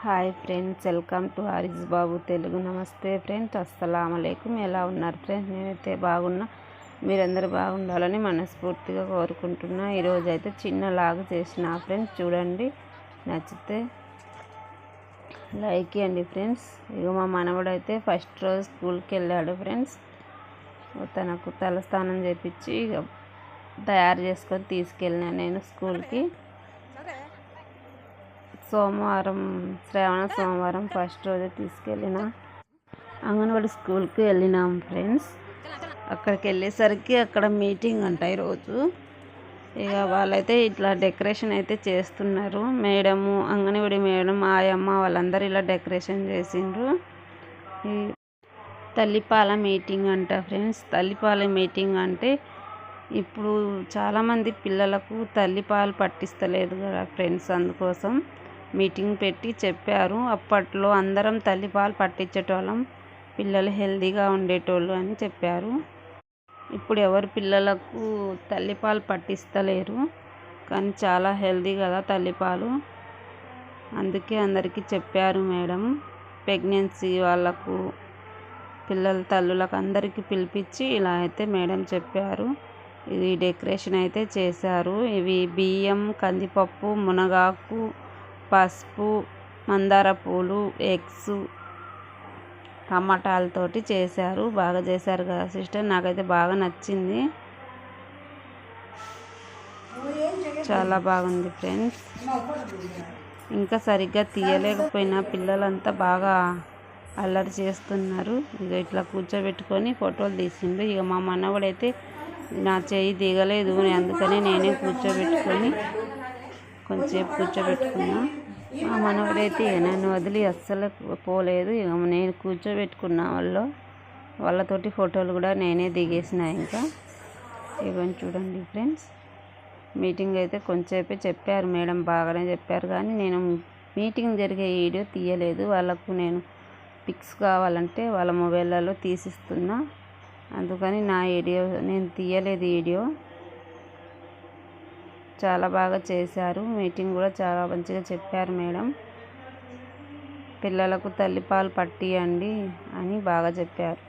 Hi friends welcome to Harish Babu Telugu. నమస్తే friends అస్సలం ఎలా ఉన్నారు ఫ్రెండ్స్? నేనైతే బాగున్నా. మీరందరూ బాగుండాలని మనస్ఫూర్తిగా కోరుకుంటున్నా. ఈరోజు అయితే చిన్న లాగు చేసిన ఫ్రెండ్స్ చూడండి నచ్చితే లైక్ ఇవ్వండి ఫ్రెండ్స్. ఇక మా మనవడు అయితే ఫస్ట్ రోజు స్కూల్కి వెళ్ళాడు ఫ్రెండ్స్. తనకు తలస్నానం చేపించి ఇక తయారు చేసుకొని తీసుకెళ్ళినా నేను స్కూల్కి. సోమవారం శ్రావణ సోమవారం ఫస్ట్ రోజే తీసుకెళ్ళిన. అంగన్వాడి స్కూల్కి వెళ్ళినాం ఫ్రెండ్స్. అక్కడికి వెళ్ళేసరికి అక్కడ మీటింగ్ అంట ఈరోజు. ఇక వాళ్ళైతే ఇట్లా డెకరేషన్ అయితే చేస్తున్నారు. మేడము అంగన్వాడి మేడం ఆయమ్మ వాళ్ళందరూ ఇలా డెకరేషన్ చేసిండ్రు. ఈ తల్లిపాల మీటింగ్ అంట ఫ్రెండ్స్. తల్లిపాల మీటింగ్ అంటే ఇప్పుడు చాలామంది పిల్లలకు తల్లిపాలు పట్టిస్తలేదు కదా ఫ్రెండ్స్ అందుకోసం. మీటింగ్ పెట్టి చెప్పారు. అప్పట్లో అందరం తల్లిపాలు పట్టించేటోళ్ళం. పిల్లలు హెల్దీగా ఉండేటోళ్ళు అని చెప్పారు. ఇప్పుడు ఎవరు పిల్లలకు తల్లిపాలు పట్టిస్తలేరు. కానీ చాలా హెల్దీ కదా తల్లిపాలు అందుకే అందరికీ చెప్పారు మేడం. ప్రెగ్నెన్సీ వాళ్ళకు పిల్లల తల్లులకు అందరికీ పిలిపించి ఇలా అయితే మేడం చెప్పారు. ఇది డెకరేషన్ అయితే చేశారు. ఇవి బియ్యం కందిపప్పు మునగాకు పసుపు మందార పూలు ఎగ్స్ టమాటాలతోటి చేశారు. బాగా చేశారు కదా సిస్టర్. నాకైతే బాగా నచ్చింది. చాలా బాగుంది ఫ్రెండ్స్. ఇంకా సరిగ్గా తీయలేకపోయినా పిల్లలంతా బాగా అల్లరి చేస్తున్నారు. ఇక ఇట్లా కూర్చోబెట్టుకొని ఫోటోలు తీసిండు. ఇక మా మనవడైతే నా చేయి దిగలేదు అందుకనే నేనే కూర్చోబెట్టుకొని కొంచెంసేపు కూర్చోబెట్టుకున్నా. మా మనవడైతే నన్ను వదిలి అస్సలు పోలేదు. ఇక నేను కూర్చోబెట్టుకున్నా వాళ్ళు వాళ్ళతోటి ఫోటోలు కూడా నేనే దిగేసిన ఇంకా. ఇవన్నీ చూడండి ఫ్రెండ్స్. మీటింగ్ అయితే కొంచెంసేపే చెప్పారు. మేడం బాగానే చెప్పారు కానీ నేను మీటింగ్ జరిగే వీడియో తీయలేదు. వాళ్ళకు నేను పిక్స్ కావాలంటే వాళ్ళ మొబైల్లలో తీసిస్తున్నా. అందుకని నా వీడియో నేను తీయలేదు వీడియో. చాలా బాగా చేశారు. మీటింగ్ కూడా చాలా మంచిగా చెప్పారు మేడం. పిల్లలకు తల్లిపాలు పట్టియండి అని బాగా చెప్పారు.